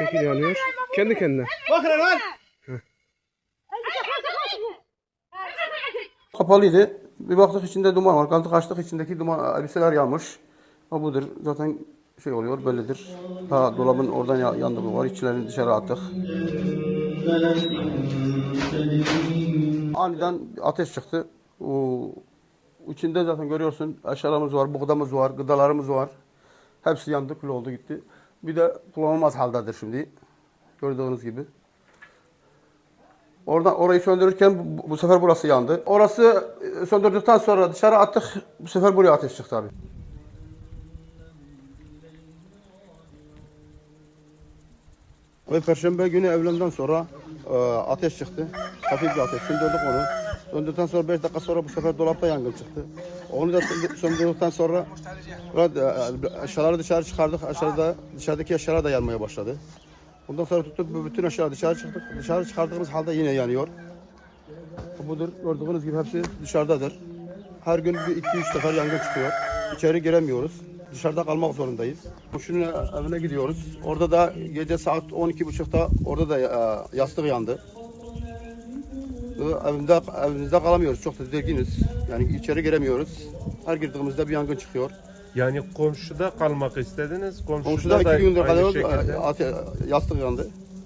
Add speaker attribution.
Speaker 1: Bu şekil yanıyor. Kendi kendine.
Speaker 2: Bakın lan.
Speaker 3: Kapalıydı. Bir baktık içinde duman var. Kaldık açtık içindeki duman elbiseler yanmış. Ha budur. Zaten şey oluyor böyledir. Ha dolabın oradan ya- yandığı var. İçlerini dışarı attık. Aniden ateş çıktı. O içinde zaten görüyorsun eşyalarımız var, buğdamız var, gıdalarımız var. Hepsi yandı, kül oldu gitti. Bir de kullanılmaz haldedir şimdi. Gördüğünüz gibi. Oradan orayı söndürürken bu, bu sefer burası yandı. Orası e, söndürdükten sonra dışarı attık. Bu sefer buraya ateş çıktı abi. Ve Perşembe günü evlenden sonra e, ateş çıktı. Hafif bir ateş. Söndürdük onu. Söndürdükten sonra 5 dakika sonra bu sefer dolapta yangın çıktı. Onu da söndü- söndürdükten sonra eşyaları dışarı çıkardık. Aşağıda dışarıdaki eşyalar da yanmaya başladı. Ondan sonra tuttuk bütün eşyaları dışarı çıktık. Dışarı çıkardığımız halde yine yanıyor. Budur. Gördüğünüz gibi hepsi dışarıdadır. Her gün bir iki üç sefer yangın çıkıyor. İçeri giremiyoruz. Dışarıda kalmak zorundayız. Şunun evine gidiyoruz. Orada da gece saat 12.30'da orada da e, yastık yandı. Ve Evimde, evimizde kalamıyoruz. Çok tedirginiz. Yani içeri giremiyoruz. Her girdiğimizde bir yangın çıkıyor.
Speaker 4: Yani komşuda kalmak istediniz. Komşuda,
Speaker 3: Komşuda
Speaker 4: da
Speaker 3: iki gündür
Speaker 4: aynı şekilde.
Speaker 3: ate- Yastık yandı.